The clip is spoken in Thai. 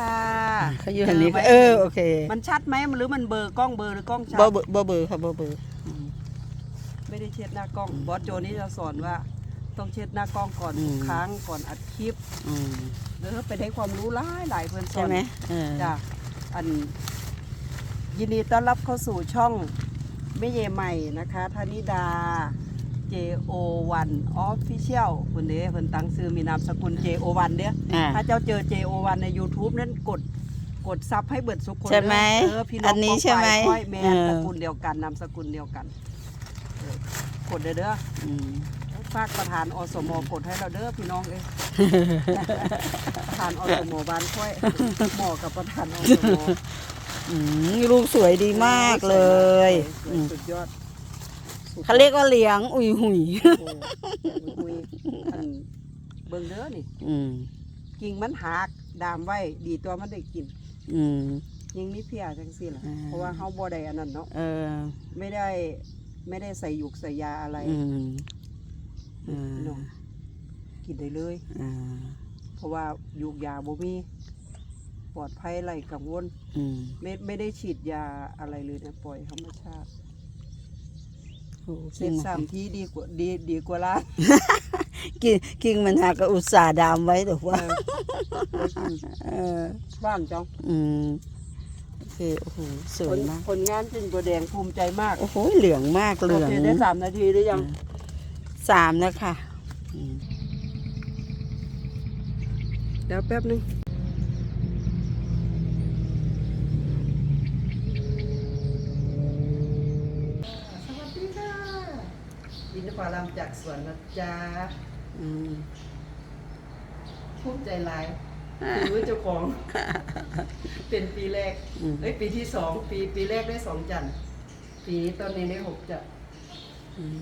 ค่ะเขาอยู่ทางนี้จไหมเออโอเค มันชัดไหมหรือมันเบลอร์กล้องเบลอร์หรือกล้องชัดบ่เบอร์บ่เบอร์ค่ะบ่เบอร์อืมไม่ได้เช็ดหน้ากล้องบอสโจนี่จะสอนว่า ต้องเช็ดหน้ากล้องก่อนอืมทุกครั้งก่อนอัดคลิปอืมแล้วไปได้ความรู้หลายหลายเพื่อนสอนใช่ไหมเออจ้ะอันยินดีต้อนรับเข้าสู่ช่องแม่เยใหม่นะคะธนิดา JO1 Official คนเด้เพิ่นตั้งซื้อมีนามสกุล JO1 เด้ออ่า ถ้าเจ้าเจอ JO1 ใน YouTube นั้นกดกดซับให้เบิดสุกคนใช่ไหมเด้อเออพี่น้องอันนี้ใช่ไหมปองปายค่อยแม่เออตระกูลเดียวกันนามสกุลเดียวกันเออกดเด้อเด้ออืมฝากประธานอสมกดให้เราเด้อพี่น้องเอ้ย ประธานอสมบ้านค่อยหมอกับประธานอสม อืมลูกสวยดีมากเลยสวอืมสุดยอดสุด เขาเรียกว่าเลี้ยง อุยหุยโอ้คุยอันเบิ่งเด้อนี่อืมกิ่งมันหักดามไว้ดีตัวมันได้กิน อืมยิงมีเพียจังซี่ล่ะอ่า เพราะว่าเฮาบ่ได้อันนั้นเนาะเออไม่ได้ไม่ได้ใส่หยุกใส่ยาอะไรอืมอ่าพี่น้องกินได้เลย อ่าเพราะว่าหยุกยาบ่มีปลอดภัยไรกังวล อืม ไม่ไม่ได้ฉีดยาอะไรเลยนะปล่อยธรรมชาติ โอ้เสร็จสามทีดีกว่าดีดีกว่าล้านกิ่งกิ่งมันหักก็อุตส่าห์ดามไว้แต่ว่าเออได้กินเออบ้านจังอืมโอเคโอ้โหสผวยลมากผลงานจริงตัวแดงภูมิใจมากโอ้โหเหลืองมากเหลืโอองเคได้สามนาทีหรือยังสามนะคะอืมเดี๋ยวแป๊บนึง อินทผลัมจากสวนนะจ๊ะอืมภูมิใจหลายถือว่าเจ้าของ เป็นปีแรกอืม เอ้ยปีที่สองปีปีแรกได้สองจันทร์ปีนี้ตอนนี้ได้หกจันทร์อืม